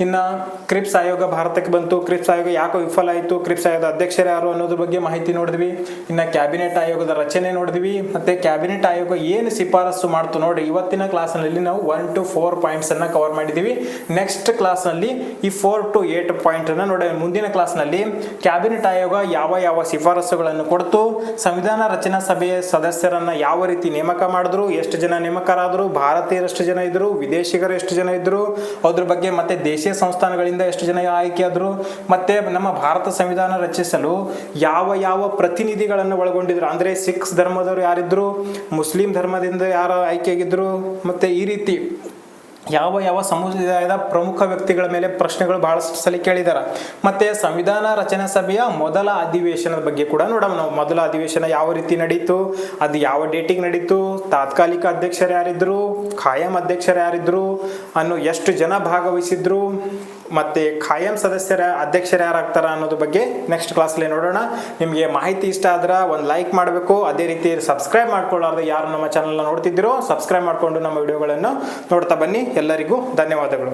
ಇನ್ನು ಕ್ರಿಪ್ಸ್ ಆಯೋಗ ಭಾರತಕ್ಕೆ ಬಂತು. ಕ್ರಿಪ್ಸ್ ಆಯೋಗ ಯಾಕೋ ವಿಫಲ ಆಯಿತು? ಕ್ರಿಪ್ಸ್ ಆಯೋಗದ ಅಧ್ಯಕ್ಷರು ಯಾರು ಅನ್ನೋದ್ರ ಬಗ್ಗೆ ಮಾಹಿತಿ ನೋಡಿದ್ವಿ. ಇನ್ನು ಕ್ಯಾಬಿನೆಟ್ ಆಯೋಗದ ರಚನೆ ನೋಡಿದ್ವಿ. ಮತ್ತು ಕ್ಯಾಬಿನೆಟ್ ಆಯೋಗ ಏನು ಶಿಫಾರಸು ಮಾಡ್ತು ನೋಡಿ. ಇವತ್ತಿನ ಕ್ಲಾಸ್ನಲ್ಲಿ ನಾವು ಒನ್ ಟು ಫೋರ್ ಪಾಯಿಂಟ್ಸನ್ನು ಕವರ್ ಮಾಡಿದ್ದೀವಿ. ನೆಕ್ಸ್ಟ್ ಕ್ಲಾಸ್ನಲ್ಲಿ ಈ ಫೋರ್ ಟು ಏಟ್ ಪಾಯಿಂಟ್ ಅನ್ನ ನೋಡಿ, ಮುಂದಿನ ಕ್ಲಾಸ್ನಲ್ಲಿ ಕ್ಯಾಬಿನೆಟ್ ಆಯೋಗ ಯಾವ ಯಾವ ಶಿಫಾರಸುಗಳನ್ನು ಕೊಡ್ತು, ಸಂವಿಧಾನ ರಚನಾ ಸಭೆಯ ಸದಸ್ಯರನ್ನ ಯಾವ ರೀತಿ ನೇಮಕ ಮಾಡಿದ್ರು, ಎಷ್ಟು ಜನ ನೇಮಕರಾದರು ಭಾರತೀಯರು ಎಷ್ಟು ಜನ ಇದ್ರು, ವಿದೇಶಿಗರು ಎಷ್ಟು ಜನ ಇದ್ರು, ಅದ್ರ ಬಗ್ಗೆ ಮತ್ತೆ ದೇಶೀಯ ಸಂಸ್ಥಾನಗಳಿಂದ ಎಷ್ಟು ಜನ ಆಯ್ಕೆ ಆದ್ರು, ಮತ್ತೆ ನಮ್ಮ ಭಾರತ ಸಂವಿಧಾನ ರಚಿಸಲು ಯಾವ ಯಾವ ಪ್ರತಿನಿಧಿಗಳನ್ನು ಒಳಗೊಂಡಿದ್ರು, ಅಂದ್ರೆ ಸಿಖ್ಸ್ ಧರ್ಮದವರು ಯಾರಿದ್ರು, ಮುಸ್ಲಿಂ ಧರ್ಮದಿಂದ ಯಾರು ಆಯ್ಕೆಯಾಗಿದ್ರು ಮತ್ತೆ ಈ ರೀತಿ ಯಾವ ಯಾವ ಸಮುದಾಯದ ಪ್ರಮುಖ ವ್ಯಕ್ತಿಗಳ ಮೇಲೆ ಪ್ರಶ್ನೆಗಳು ಬಹಳಷ್ಟು ಸಲ ಕೇಳಿದಾರ. ಮತ್ತೆ ಸಂವಿಧಾನ ರಚನಾ ಸಭೆಯ ಮೊದಲ ಅಧಿವೇಶನದ ಬಗ್ಗೆ ಕೂಡ ನೋಡೋಣ. ನಾವು ಮೊದಲ ಅಧಿವೇಶನ ಯಾವ ರೀತಿ ನಡೀತು, ಅದು ಯಾವ ಡೇಟಿಗೆ ನಡೀತು, ತಾತ್ಕಾಲಿಕ ಅಧ್ಯಕ್ಷರು ಯಾರಿದ್ರು, ಖಾಯಂ ಅಧ್ಯಕ್ಷರು ಯಾರಿದ್ರು, ಅನ್ನು ಎಷ್ಟು ಜನ ಭಾಗವಹಿಸಿದ್ರು ಮತ್ತೆ ಖಾಯಂ ಸದಸ್ಯರ ಅಧ್ಯಕ್ಷರು ಯಾರಾಗ್ತಾರ ಅನ್ನೋದ್ರ ಬಗ್ಗೆ ನೆಕ್ಸ್ಟ್ ಕ್ಲಾಸಲ್ಲಿ ನೋಡೋಣ. ನಿಮಗೆ ಮಾಹಿತಿ ಇಷ್ಟ ಆದ್ರೆ ಒಂದು ಲೈಕ್ ಮಾಡಬೇಕು. ಅದೇ ರೀತಿ ಸಬ್ಸ್ಕ್ರೈಬ್ ಮಾಡ್ಕೊಳ್ಳಾರ್ದು ಯಾರು ನಮ್ಮ ಚಾನಲ್ನ ನೋಡ್ತಿದ್ದೀರೋ ಸಬ್ಸ್ಕ್ರೈಬ್ ಮಾಡಿಕೊಂಡು ನಮ್ಮ ವಿಡಿಯೋಗಳನ್ನು ನೋಡ್ತಾ ಬನ್ನಿ. ಎಲ್ಲರಿಗೂ ಧನ್ಯವಾದಗಳು.